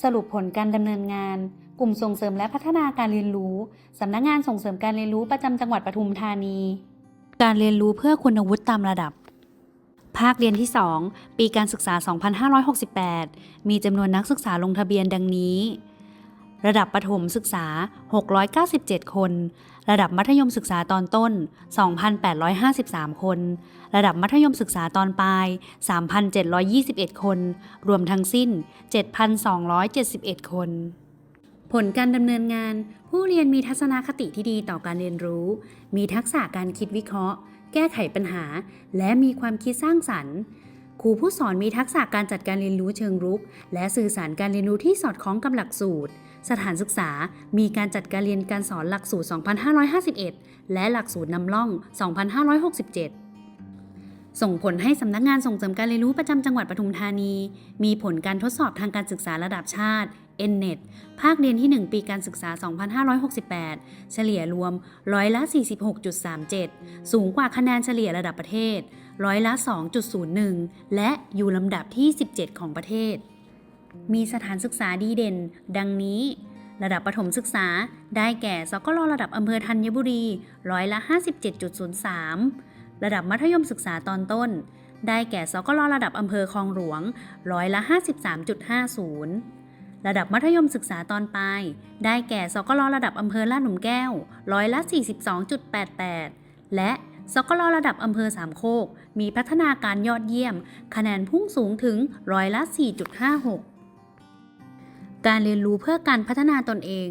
สรุปผลการดำเนินงาน กลุ่มส่งเสริมและพัฒนาการเรียนรู้ สำนักงานส่งเสริมการเรียนรู้ประจำจังหวัดปทุมธานี การเรียนรู้เพื่อคุณวุฒิตามระดับ ภาคเรียนที่ 2 ปีการศึกษา 2568 มีจำนวนนักศึกษาลงทะเบียนดังนี้ ระดับประถมศึกษา 697 คน ระดับมัธยมศึกษาตอนต้น 2,853 คน ระดับมัธยมศึกษาตอนปลาย 3,721 คน รวมทั้งสิ้น 7,271 คน ผลการดำเนินงาน ผู้เรียนมีทัศนคติที่ดีต่อการเรียนรู้ มีทักษะการคิดวิเคราะห์ แก้ไขปัญหา และมีความคิดสร้างสรรค์ครูผู้สอนมีทักษะการจัดการเรียนรู้เชิงรุก และสื่อสารการเรียนรู้ที่สอดคล้องกับหลักสูตร สถานศึกษามีการจัดการเรียนการสอนหลักสูตร 2551 และหลักสูตรนำร่อง 2567ส่งผลให้สำนักงานส่งเสริมการเรียนรู้ประจำจังหวัดปทุมธานี มีผลการทดสอบทางการศึกษาระดับชาติ NNET ภาคเรียนที่ 1 ปีการศึกษา 2568 เฉลี่ยรวมร้อยละ 46.37 สูงกว่าคะแนนเฉลี่ยระดับประเทศร้อยละ 2.01 และอยู่ลำดับที่ 17 ของประเทศ มีสถานศึกษาดีเด่น ดังนี้ ระดับประถมศึกษาได้แก่สกลระดับอำเภอธัญบุรีร้อยละ 57.03 ระดับมัธยมศึกษาตอนต้น ได้แก่สกลระดับอำเภอคลองหลวงร้อยละ 53.50 ระดับมัธยมศึกษาตอนปลาย ได้แก่สกลระดับอำเภอลาดหลุมแก้วร้อยละ 42.88 และสกลระดับอำเภอสามโคก มีพัฒนาการยอดเยี่ยม คะแนนพุ่งสูงถึงร้อยละ 4.56 การเรียนรู้เพื่อการพัฒนาตนเอง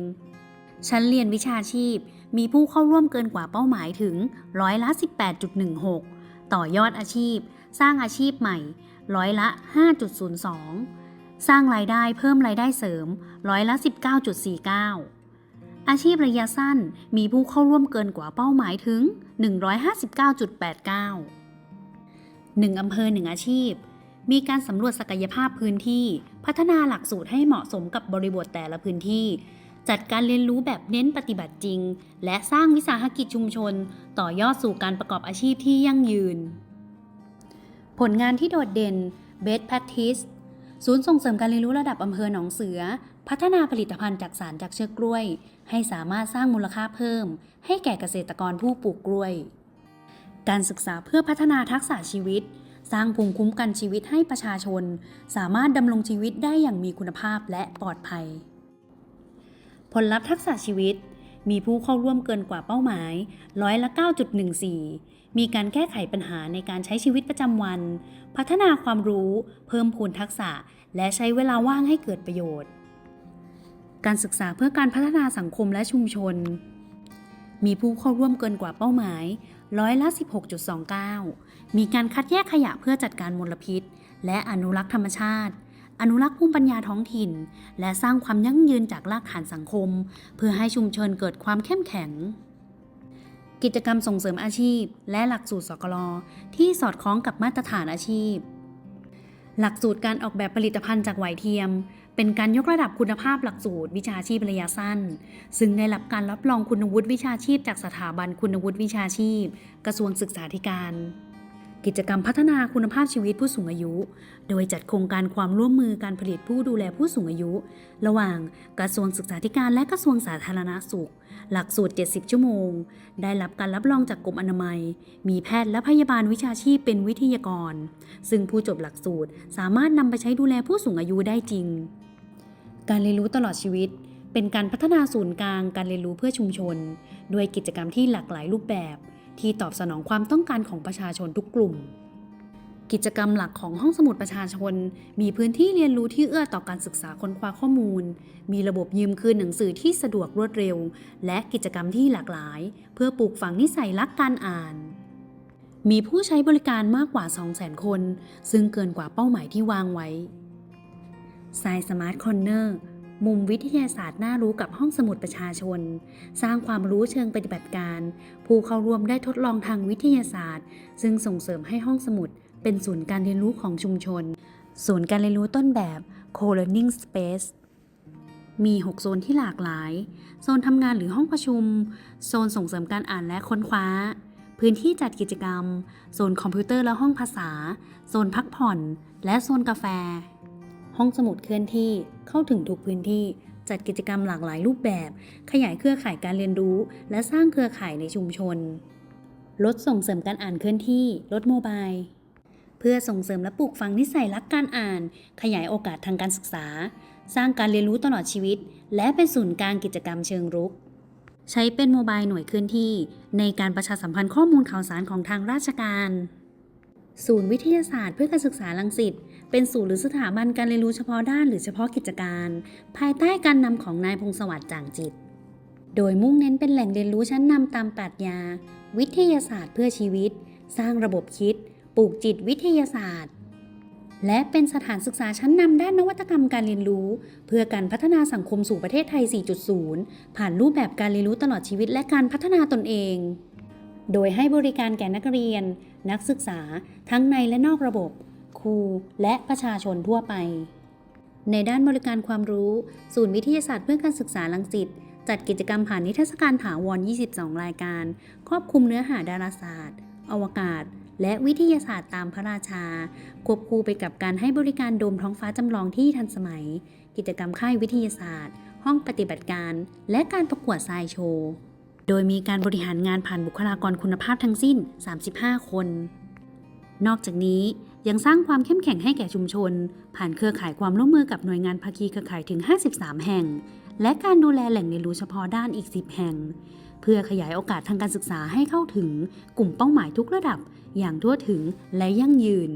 ชั้นเรียนวิชาชีพ มีผู้เข้าร่วมเกินกว่าเป้าหมายถึงร้อยละ 18.16 ต่อยอดอาชีพ สร้างอาชีพใหม่ ร้อยละ 5.02 สร้างรายได้เพิ่มรายได้เสริม ร้อยละ 19.49 อาชีพระยะสั้น มีผู้เข้าร่วมเกินกว่าเป้าหมายถึง 159.89 1อำเภอ 1 อาชีพ มีการสำรวจศักยภาพพื้นที่ พัฒนาหลักสูตรให้เหมาะสมกับบริบทแต่ละพื้นที่ จัดการเรียนรู้แบบเน้นปฏิบัติจริง และสร้างวิสาหกิจชุมชน ต่อยอดสู่การประกอบอาชีพที่ยั่งยืน ผลงานที่โดดเด่น Best Practice ศูนย์ส่งเสริมการเรียนรู้ระดับอำเภอหนองเสือ พัฒนาผลิตภัณฑ์จากสารจากเชือกกล้วย ให้สามารถสร้างมูลค่าเพิ่ม ให้แก่เกษตรกรผู้ปลูกกล้วย การศึกษาเพื่อพัฒนาทักษะชีวิต สร้างภูมิคุ้มกันชีวิตให้ประชาชน สามารถดำรงชีวิตได้อย่างมีคุณภาพและปลอดภัย ผลลัพธ์ทักษะชีวิต มีผู้เข้าร่วมเกินกว่าเป้าหมายร้อยละ 9.14 มีการแก้ไขปัญหาในการใช้ชีวิตประจำวัน พัฒนาความรู้ เพิ่มพูนทักษะ และใช้เวลาว่างให้เกิดประโยชน์ การศึกษาเพื่อการพัฒนาสังคมและชุมชน มีผู้เข้าร่วมเกินกว่าเป้าหมายร้อยละ 16.29 มีการคัดแยกขยะเพื่อจัดการมลพิษ และอนุรักษ์ธรรมชาติ อนุรักษ์ภูมิปัญญาท้องถิ่น และสร้างความยั่งยืนจากรากฐานสังคม เพื่อให้ชุมชนเกิดความเข้มแข็ง กิจกรรมส่งเสริมอาชีพ และหลักสูตรสกลที่สอดคล้องกับมาตรฐานอาชีพ หลักสูตรการออกแบบผลิตภัณฑ์จากไหวเทียม เป็นการยกระดับคุณภาพหลักสูตรวิชาชีพระยะสั้น ซึ่งได้รับการรับรองคุณวุฒิวิชาชีพจากสถาบันคุณวุฒิวิชาชีพ กระทรวงศึกษาธิการ กิจกรรมพัฒนาคุณภาพชีวิตผู้สูงอายุ โดยจัดโครงการความร่วมมือการผลิตผู้ดูแลผู้สูงอายุ ระหว่างกระทรวงศึกษาธิการและกระทรวงสาธารณสุข หลักสูตร 70 ชั่วโมง ได้รับการรับรองจากกรมอนามัย มีแพทย์และพยาบาลวิชาชีพเป็นวิทยากร ซึ่งผู้จบหลักสูตรสามารถนำไปใช้ดูแลผู้สูงอายุได้จริง การเรียนรู้ตลอดชีวิตเป็นการพัฒนาศูนย์กลางการเรียนรู้เพื่อชุมชน ด้วยกิจกรรมที่หลากหลายรูปแบบ ที่ตอบสนองความต้องการของประชาชนทุกกลุ่ม กิจกรรมหลักของห้องสมุดประชาชน มีพื้นที่เรียนรู้ที่เอื้อต่อการศึกษาค้นคว้าข้อมูล มีระบบยืมคืนหนังสือที่สะดวกรวดเร็ว และกิจกรรมที่หลากหลาย เพื่อปลูกฝังนิสัยรักการอ่าน มีผู้ใช้บริการมากกว่า 200,000 คน ซึ่งเกินกว่าเป้าหมายที่วางไว้ s ายสมาร์ทคอนเนอร์ มุมวิทยาศาสตร์น่ารู้กับห้องสมุดประชาชน สร้างความรู้เชิงปฏิบัติการ ผู้เข้าร่วมได้ทดลองทางวิทยาศาสตร์ ซึ่งส่งเสริมให้ห้องสมุด เป็นศูนย์การเรียนรู้ของชุมชน ศูนย์การเรียนรู้ต้นแบบ Co-learning Space มี 6 โซนที่หลากหลาย โซนทำงานหรือห้องประชุม โซนส่งเสริมการอ่านและค้นคว้า พื้นที่จัดกิจกรรม โซนคอมพิวเตอร์และห้องภาษา โซนพักผ่อน และโซนกาแฟ ห้องสมุดเคลื่อนที่เข้าถึงทุกพื้นที่ จัดกิจกรรมหลากหลายรูปแบบ ขยายเครือข่ายการเรียนรู้ และสร้างเครือข่ายในชุมชน ลดส่งเสริมการอ่านเคลื่อนที่ ลดโมบาย เพื่อส่งเสริมและปลูกฝังนิสัยรักการอ่าน ขยายโอกาสทางการศึกษา สร้างการเรียนรู้ตลอดชีวิต และเป็นศูนย์กลางกิจกรรมเชิงรุกใช้เป็นโมบายหน่วยเคลื่อนที่ ในการประชาสัมพันธ์ข้อมูลข่าวสารของทางราชการ ศูนย์วิทยาศาสตร์เพื่อการศึกษาลังสิตเป็นศูนย์หรือสถาบันการเรียนรู้เฉพาะด้านหรือเฉพาะกิจการ ภายใต้การนำของนายพงศวัสดิ์จ่างจิต โดยมุ่งเน้นเป็นแหล่งเรียนรู้ชั้นนำตามปรัชญา วิทยาศาสตร์เพื่อชีวิต สร้างระบบคิด ปลูกจิตวิทยาศาสตร์ และเป็นสถานศึกษาชั้นนำด้านนวัตกรรมการเรียนรู้ เพื่อการพัฒนาสังคมสู่ประเทศไทย 4.0 ผ่านรูปแบบการเรียนรู้ตลอดชีวิตและการพัฒนาตนเอง โดยให้บริการแก่นักเรียน นักศึกษาทั้งในและนอกระบบ ครูและประชาชนทั่วไป ในด้านบริการความรู้ ศูนย์วิทยาศาสตร์เพื่อการศึกษาลังสิตจัดกิจกรรมผ่านนิทรรศการถาวร 22 รายการ ครอบคลุมเนื้อหาดาราศาสตร์ อวกาศ และวิทยาศาสตร์ตามพระราชา ควบคู่ไปกับการให้บริการโดมท้องฟ้าจำลองที่ทันสมัย กิจกรรมค่ายวิทยาศาสตร์ ห้องปฏิบัติการ และการประกวดทรายโชว์ โดยมีการบริหารงานผ่านบุคลากรคุณภาพทั้งสิ้น 35 คน นอกจากนี้ยังสร้างความเข้มแข็งให้แก่ชุมชน ผ่านเครือข่ายความร่วมมือกับหน่วยงานภาคีเครือข่ายถึง 53 แห่ง และการดูแลแหล่งเรียนรู้เฉพาะด้านอีก 10 แห่ง เพื่อขยายโอกาสทางการศึกษาให้เข้าถึงกลุ่มเป้าหมายทุกระดับ อย่างทั่วถึงและยั่งยืน